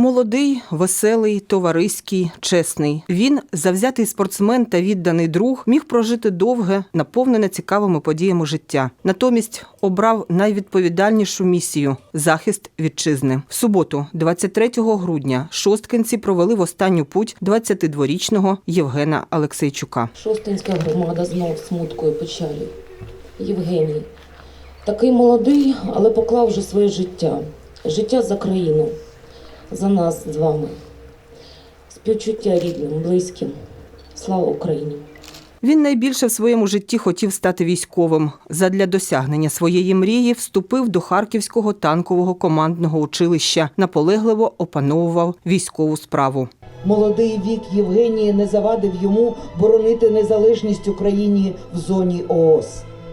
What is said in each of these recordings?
Молодий, веселий, товариський, чесний. Він, завзятий спортсмен та відданий друг, міг прожити довге, наповнене цікавими подіями життя. Натомість обрав найвідповідальнішу місію захист вітчизни. В суботу, 23 грудня, шосткинці провели в останню путь 22-річного Євгена Алексейчука. Шостинська громада знов смутку і печалі. Євгеній. Такий молодий, але поклав вже своє життя. Життя за країну, за нас з вами. Співчуття рідним, близьким. Слава Україні! Він найбільше в своєму житті хотів стати військовим. Задля досягнення своєї мрії вступив до Харківського танкового командного училища, наполегливо опановував військову справу. Молодий вік Євгенії не завадив йому боронити незалежність Україні в зоні ООС.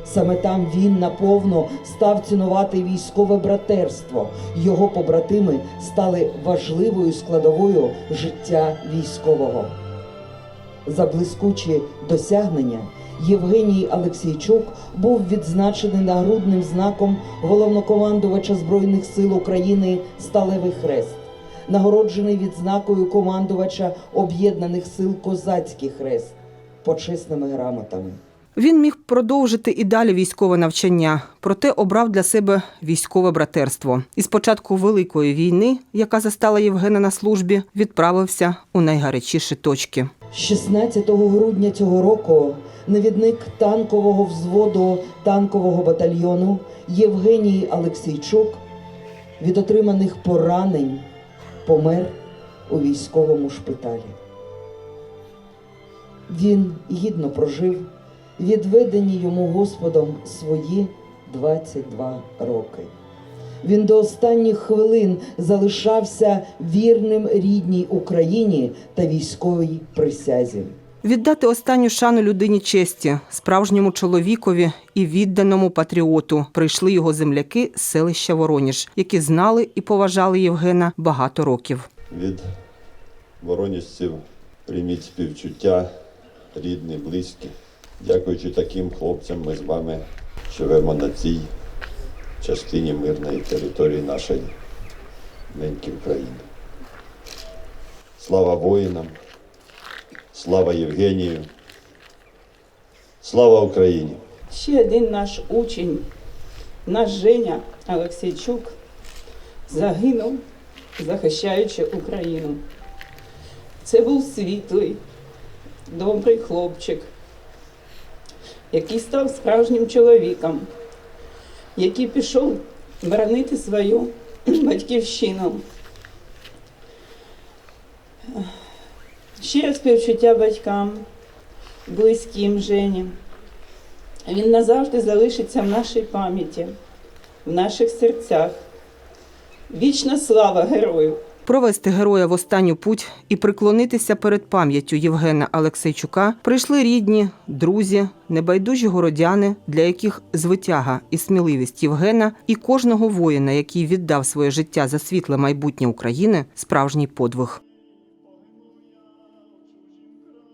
Саме там він наповно став цінувати військове братерство. Його побратими стали важливою складовою життя військового. За блискучі досягнення Євгеній Алексійчук був відзначений нагрудним знаком головнокомандувача Збройних сил України Сталевий Хрест, нагороджений відзнакою командувача Об'єднаних сил Козацький Хрест, почесними грамотами. Він міг продовжити і далі військове навчання, проте обрав для себе військове братерство. І з початку Великої війни, яка застала Євгена на службі, відправився у найгарячіші точки. 16 грудня цього року навідник танкового взводу танкового батальйону Євгеній Алексійчук від отриманих поранень помер у військовому шпиталі. Він гідно прожив відведені йому Господом свої 22 роки. Він до останніх хвилин залишався вірним рідній Україні та військовій присязі. Віддати останню шану людині честі, справжньому чоловікові і відданому патріоту прийшли його земляки з селища Вороніж, які знали і поважали Євгена багато років. від вороніжців прийміть співчуття, рідні, близькі. Дякуючи таким хлопцям, ми з вами живемо на цій частині мирної території нашої неньки України. Слава воїнам, слава Євгенію, слава Україні! Ще один наш учень, наш Женя Олексійчук, загинув, захищаючи Україну. Це був світлий, добрий хлопчик, який став справжнім чоловіком, який пішов боронити свою батьківщину. Ще співчуття батькам, близьким Жені. Він назавжди залишиться в нашій пам'яті, в наших серцях. Вічна слава герою! Провести героя в останню путь і приклонитися перед пам'яттю Євгена Алексейчука прийшли рідні, друзі, небайдужі городяни, для яких звитяга і сміливість Євгена і кожного воїна, який віддав своє життя за світле майбутнє України, справжній подвиг.